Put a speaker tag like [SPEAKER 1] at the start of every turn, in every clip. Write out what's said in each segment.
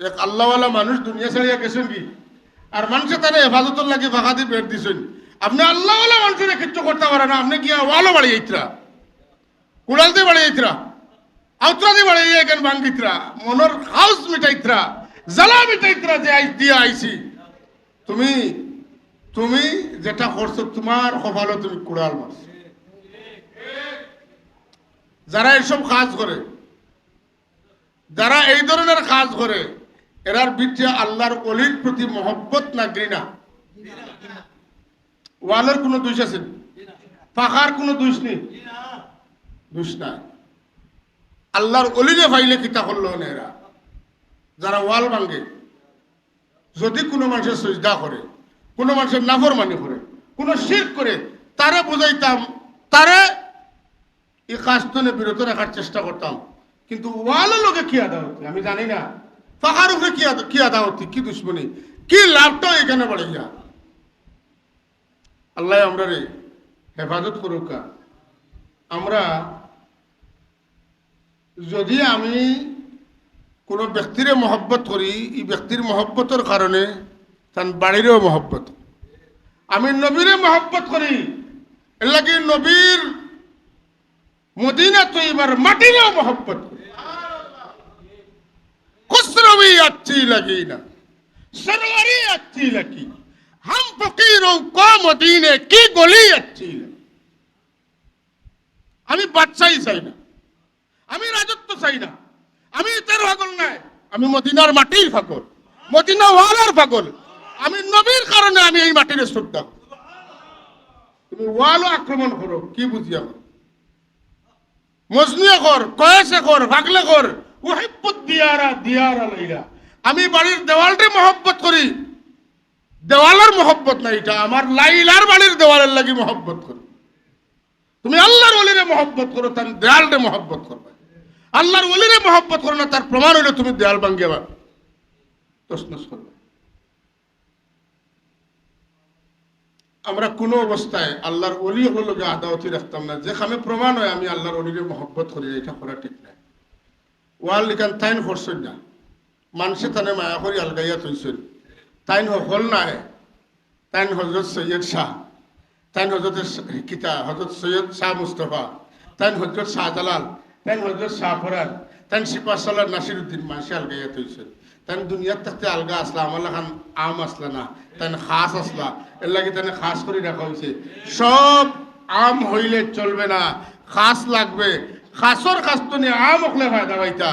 [SPEAKER 1] এক আল্লাহওয়ালা মানুষ দুনিয়া ছাড়িয়া গেছেন কি? আর মানুষে তারা হেফাজতর লাগে দিয়ে বের দিছেন? আপনি আল্লাহওয়ালা মানুষের কিচ্ছু করতে পারে আপনি কি ওয়ালও বাড়িয়ে ইতরা কুড়াল দিয়ে বাড়িয়ে ইতরা আউতরা দিয়ে বাড়িয়ে এখান ভাঙ্গিতরা মনের হাউস মিটাইতরা জ্বালা মিটাইতরা যে আইস দিয়ে আইছি। তুমি তুমি যেটা করছ, তোমার কপালও তুমি কুড়াল মারছো। যারা এইসব কাজ করে, যারা এই ধরনের কাজ করে এরার বিচ্ছে আল্লাহর অলির প্রতি মহব্বত না ঘৃণা? ওয়ালের কোনো দোষ আছে? পাখার কোনো দোষ নেই? দোষ নাই। আল্লাহর অলিরে ফাইলে কিতা করল না এরা? যারা ওয়াল ভাঙ্গে যদি কোনো মানুষের সজদা করে, কোনো মানুষের নাফরমানি করে, কোনো শির করে, তারে বুঝাইতাম, তারে এই কাজটনে বিরত রাখার চেষ্টা করতাম। কিন্তু ওয়ালের লোকে কি আদা হচ্ছে আমি জানি না। ফাঁকার উপরে কি কি আদা হচ্ছে কি দুশ্মনী? কি লাভটা এখানে বাড়ে যা আল্লাহ আমরা রে, হেফাজত করুক আমরা যদি আমি কোনো ব্যক্তিরে মহব্বত করি, এই ব্যক্তির মহব্বতের কারণে তার বাড়িরও মহব্বত। আমি নবীরে মহব্বত করি, এর লাগে নবীর মদিনা তো এবার মাটিরেও মহব্বত করি। খুসরবি अच्छी लगी ना सरवरी अच्छी लगी हम फकीरों को मदीने की गली अच्छी लगी আমি বাদশাহী চাই না আমি রাজত্ব চাই না আমি তার পাগল নাই আমি মদিনার মাটির পাগল মদিনা ওয়ালার পাগল আমি নবীর কারণে আমি এই মাটির শ্রদ্ধা করি। তুমি ওয়ালও আক্রমণ করো কি বুঝিয়া করো মজনুয়ে কর কয়েসে কর ভাগলে কর আমি বাড়ির দেওয়ালটি মহব্বত করি। দেওয়ালের মহব্বত না এটা আমার লাইলার বাড়ির দেওয়ালের লাগি মহব্বত করি। তুমি আল্লাহর ওলিরে মহব্বত করো, তার দেয়ালটে মহব্বত করবে। আল্লাহর ওলিরে মহব্বত করো না, তার প্রমাণ হইলে তুমি দেয়াল ভাঙ্গে আবার তসনস করবে। আমরা কোনো অবস্থায় আল্লাহর অলি হলো যে আদাওয়াতি রাখতাম না। যেখানে প্রমাণ হয় আমি আল্লাহর অলিরে মহব্বত করি, এটা করা ঠিক নাই। ওয়াল লিখান তাইন করছেন না। মানুষে তানে মায়া করি আলগাইয়া থইছেন। তাইন হল নাই। তাইন হজরত সৈয়দ শাহ। তাইন হজরত কিতা? হজরত সৈয়দ শাহ মুস্তফা। তাইন হজরত শাহজালাল তাইন হজরত শাহ ফরান তাইন সিপা সাল্লাহ নাসির উদ্দিন মানুষে আলগাইয়া থইছেন। তাইন দুনিয়ার থাকতে আলগা আসলা, আমার খান আম আসলা না। তাইন খাস আসলা। এর লাগে তাইনে খাস করে রাখা হয়েছে সব আম হইলে চলবে না। খাস লাগবে। খাসর খাস তো নিয়ে আম হলে ফায়দা পাইতা।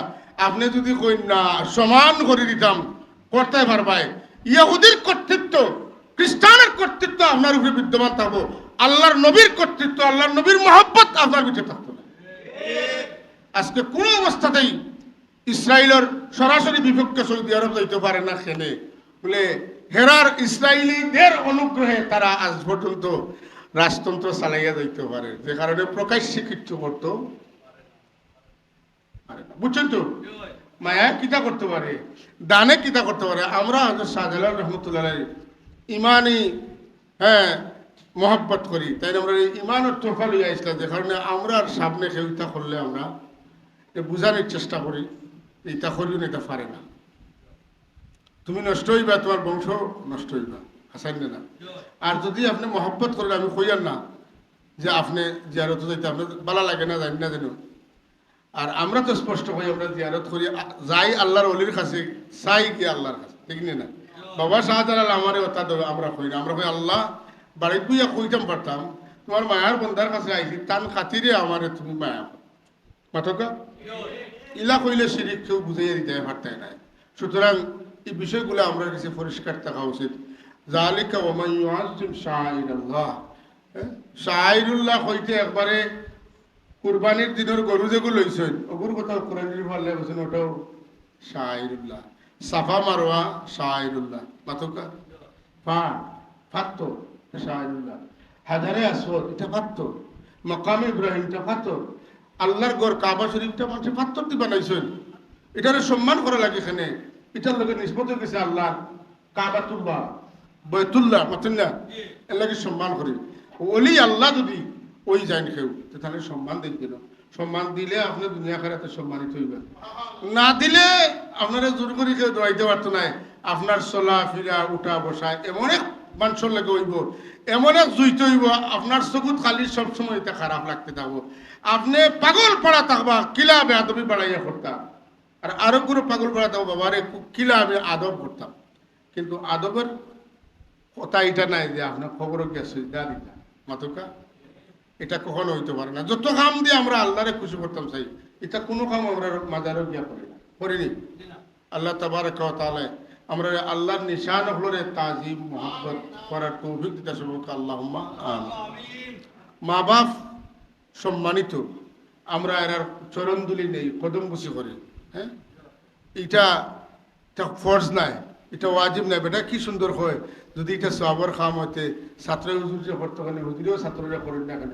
[SPEAKER 1] আপনি যদি কই না সমান করে দিতাম করতে পারবাই ইহুদির কর্তৃত্ব, খ্রিস্টানের কর্তৃত্ব আপনার উপরে বিদ্যমান থাকব। আল্লাহর নবীর কর্তৃত্ব, আল্লাহর নবীর মহব্বত আপনার ভিতরে থাকতো না। আজকে কোনো অবস্থাতেই ইসরায়েলের সরাসরি বিপক্ষে সৌদি আরব যাইতে পারে না সেনে বলে হেরার ইসরায়েলিদের অনুগ্রহে তারা আজ পর্যন্ত রাজতন্ত্র চালাইয়া যাইতে পারে। যে কারণে প্রকাশ্যে কিচ্ছু করতো। বুঝছেন তো? মায়া কিতা করতে পারে? দানে কিতা করতে পারে? আমরা হজরত শাহজালাল রহমতুল্লাহ ইমানই হ্যাঁ মহব্বত করি। তাই আমরা ইমানের তোফা লইয়া যে কারণে আমরা সামনে ইতা করলে আমরা বুঝানোর চেষ্টা করি। ইতা করিও না, এটা পারে না। তুমি নষ্ট হইবা, তোমার বংশ নষ্ট হইবা। হাসান না আর যদি আপনি মহব্বত করেন, আমি কইয়ার না যে আপনি জিয়ারত যাইতে আপনার বালা লাগে না, জানি না জানো আর আমরা তো স্পষ্ট হই আমরা জিয়ারত করি যাই আল্লাহর অলির কাছে, চাই কি আল্লাহর কাছে, ঠিক না বাবা শাহজালাল আমারে ওটা আমরা কই না, আমরা কই আল্লাহ বাড়িতে বুঝা কইতাম পারতাম, তোমার মায়ার বন্ধার কাছে আইছি, তান খাতিরে আমারে তুমি মায়া। মাথকা ইলা কইলে শিরিক কেউ বুঝাইয়া দিতে পারতাই নাই সুতরাং এই বিষয়গুলো আমরা কাছে পরিষ্কার থাকা উচিত জালিকা ওমান ইউআযিম শাআইরাল্লাহ হ্যাঁ? শাআইরুল্লাহ হইতে একবারে কুরবানির দিনের গরু যেগুলো লইছেন ওগুর কথা কোরআনের পারলে বলছেন ওটাও শাআইরুল্লাহ সাফা মারওয়া শাআইরুল্লাহ মাথকা পা ফাত্ত শাআইরুল্লাহ হাজারে আসওয়াদ এটা ফাত্ত। মকাম ইব্রাহিম এটা ফাত্ত। আল্লাহর গড় কাবা শরীফটা মানুষ পাত্তর দি বানাইছেন। এটারে সম্মান করা লাগে এখানে। এটার লোকের নিষ্পত গেছে আল্লাহ কাবাতুল্লাহ বৈতুল্লাহ মাতুল্লাহ। এর লাগে সম্মান করি। ওলি আল্লাহ যদি ওই কেউ, তো তাহলে সম্মান দেখবে না সম্মান দিলে আপনি দুনিয়া খারাতে সম্মানিত হইবেন। না দিলে আপনারা জোর করে কেউ দোয়াইতে পারতো নাই আপনার চলা, ফিরা, উঠা, বসা, এমন এক মানুষের লাগে হইব, এমন এক জুইতে হইব, আপনার চকুত খালি সবসময় এটা খারাপ লাগতে থাকব। আপনি পাগল পড়া থাকবা, কিলা বেয়াদবি বাড়াইয়া করতাম। আর আরও কোনো পাগল পড়া থাকব বাবারে কিলা আমি আদব করতাম। কিন্তু আদবের কথা এটা নাই যে, আপনার খবরও গেছে দা দিতা। মাতুকা এটা কখনো হইতে পারে না। যত কাম দিয়ে আমরা আল্লাহরে খুশি করতাম চাই এটা কোনো কাম আমরা মাজারও গিয়া করি না। করিনি আল্লাহ তাবারক ওয়া তাআলা আমরা আল্লাহর নিশান হলরে তাজিম মোহাম্মত করার তৌফিক দিতে সবকে আমিন। মা বাপ সম্মানিত, আমরা এরার চরণ দুলি নেই, কদম বুসি করি। হ্যাঁ? এটা এটা ফর্জ নাই, এটা ওয়াজিব নাই, বেটা কি সুন্দর হয়। যদি এটা সবর খাম হইতে ছাত্র হুজুর যে করতে হুজুরেও ছাত্ররা করেন না কেন?